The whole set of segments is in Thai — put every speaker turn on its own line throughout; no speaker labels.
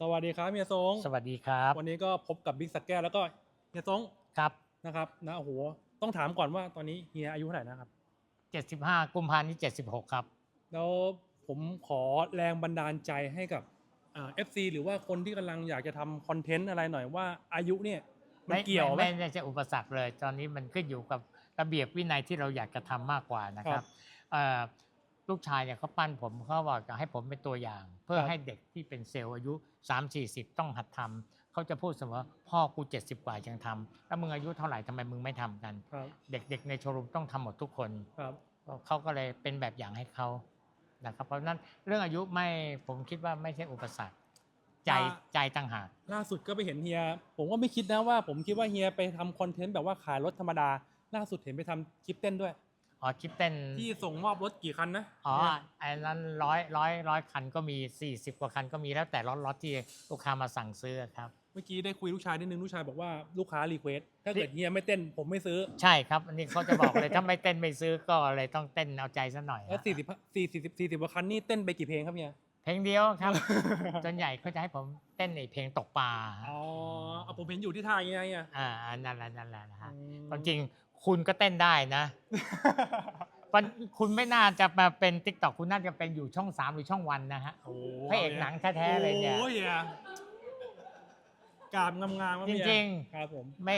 สวัสดีครับเฮียซง
สวัสดีครับ
วันนี้ก็พบกับบิ๊กสักแก้วแล้วก็เฮียซง
ครับ
นะครับนะโอ้โหต้องถามก่อนว่าตอนนี้เฮียอายุเท่าไหร่นะครับ
75กุมภาพันธ์นี้76ครับ
แล้วผมขอแรงบันดาลใจให้กับเอฟซีหรือว่าคนที่กำลังอยากจะทำคอนเทนต์อะไรหน่อยว่าอายุเนี่ยมันเกี่ยวไหม
ไม่ไม่ใช่อุปสรรคเลย ตอนนี้มันขึ้นอยู่กับระเบียบวินัยที่เราอยากจะทำมากกว่านะค
ครั
รับบเอ่อ ลูกชายเนี่ยเขาปั้นผมเขาบอกจะให้ผมเป็นตัวอย่าง เพื่อ
ครับ
ให้เด็กที่เป็นเซลล์อายุ 3 4 0 ต้องหัดทำเขาจะพูดเสมอพ่อกู 70 กว่ายังทำแล้วมึงอายุเท่าไหร่ทำไมมึงไม่ทำกัน
ครับ
เด็กๆในโชว์รูมต้องทำหมดทุกคน
ครับ
เขาก็เลยเป็นแบบอย่างให้เขานะครับเพราะฉะนั้นเรื่องอายุไม่ผมคิดว่าไม่ใช่อุปสรรคใจ
อ่า
ใจต่างหาก
ล่าสุดก็ไปเห็นเฮีย ผมก็ไม่คิดนะว่า ผมคิดว่าเฮียไปทำคอนเทนต์แบบว่าขายรถธรรมดา ล่าสุดเห็นไปทำคลิปเต้นด้วย
อ๋อคลิปเต้น
ที่ส่งมอบรถกี่คันนะ
อ๋อไอ้นั้นร้อยร้อยร้อยคันก็มี 40 กว่าคันก็มีแล้วแต่ล็อตล็อตที่ลูกค้ามาสั่งซื้อครับ
เมื่อกี้ได้คุยลูกชายนิดนึงลูกชายบอกว่าลูกค้ารีเควสถ้าเกิดเฮียไม่เต้นผมไม่ซื้อ
ใช่ครับอันนี้เขาจะบอกเลยถ้าไม่เต้นไม่ซื้อก็เลยต้องเต้นเอาใจซะหน่อย
แล้ว
ฮะ
สี่สิบสี่สิบสี่สิบกว่าคันนี่เต้นไปกี่เพลงครับเฮีย
เพลงเดียวครับส่วนใหญ่เขาจะให้ผมเต้นในเพลงตกปลา
อ๋อเอาผมเห็นอยู่ที่ท่าอย่างเงี้ยเฮีย
อ่าอันนั่นแหละนั่นแหละนะฮะ
อืม
ความจริง คุณก็เต้นได้นะมันคุณไม่น่าจะมาเป็นติ๊กต็อกคุณน่าจะเป็นอยู่ช่องสามหรือช่องวันนะฮะ
โอ้
พระเอกหนังแท้ๆเลยเนี่ย
โอ้ยอะกราบงามๆครับ
จ
เฮีย
ริง
ครับผม
ๆไม่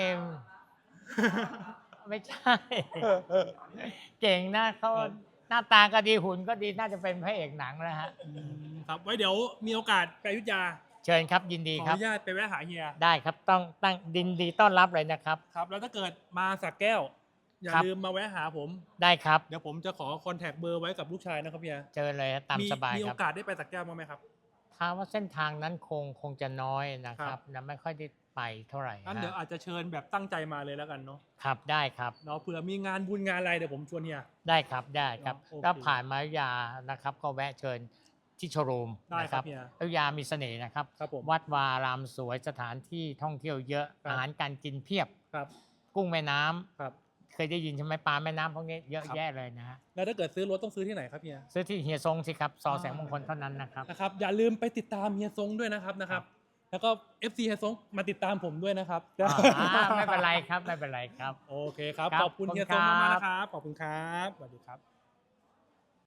ไม่ใช่ เก่งนะเขาหน้าตาก็ดีหุ่นก็ดีน่าจะเป็นพระเอกหนังแล้วฮะ
อืมครับไว้เดี๋ยวมีโอกาสไปอยุธยา
เชิญครับยินดี
ขอ
ครั
อบนุญาตไปแวะหาเฮีย
ได้ครับต้องตั้งดินดีต้อนรับเลยนะครับ
ครับ แล้วถ้าเกิดมาสักแก้ว อย่า
ครับ
ลืมมาแวะหาผม
ได้ครับ
เดี๋ยวผมจะขอคอนแทคเบอร์ไว้กับลูกชายนะครับเฮีย
เจอเลยตามสบาย
มี
ค
โอ
รับ
กาสได้ไปสักแก้วบ้างไหมครับ
ถามว่าเส้นทางนั้นคงคงจะน้อยนะค
ครั
รับ บนะไม่ค่อยได้ไปเท่าไหร่
งั้น
ฮะ
เดี๋ยวอาจจะเชิญแบบตั้งใจมาเลยแล้วกันเนาะ
ครับได้ครับ
เนาะเผื่อมีงานบุญงานอะไรเดี๋ยวผมชวนเฮีย
ได้ครับได้ครับ
โอเค
ถ้าผ่านมาอยุธยานะครับ ก็แวะเชิญ ที่โชว์รูม
ได้
นะ
ค
ค
รั
รั
บบเฮีย
อยุธยามีเสน่ห์นะครับ
ครับผม
วัดวาอารามสวยสถานที่ท่องเที่ยวเยอะ
ครับ
อาหารการกินเพียบ
ครับ
กุ้งแม่น้ำ
ครับ
เคยได้ยินใช่ไหมปลาแม่น้ำพวกนี้เยอะ
ครับ
แยะเลยนะฮะ
แล้วถ้าเกิดซื้อรถต้องซื้อที่ไหนครับเฮีย
ซื้อที่เฮียทรงสิครับ ซอแสงมงคลเท่านั้นนะครับ
นะครับอย่าลืมไปติดตามเฮียซงด้วยนะครับนะครับ แล้วก็ FC เฮียซงมาติดตามผมด้วยนะครับ
อ่าไม่เป็นไรครับไม่เป็นไรครับ
โอเคครับ
ครับ
ขอบคุณ
ขอบคุณ
เฮียซงมากๆ
ครับ
นะครับขอบคุณครับสวัสดีครับ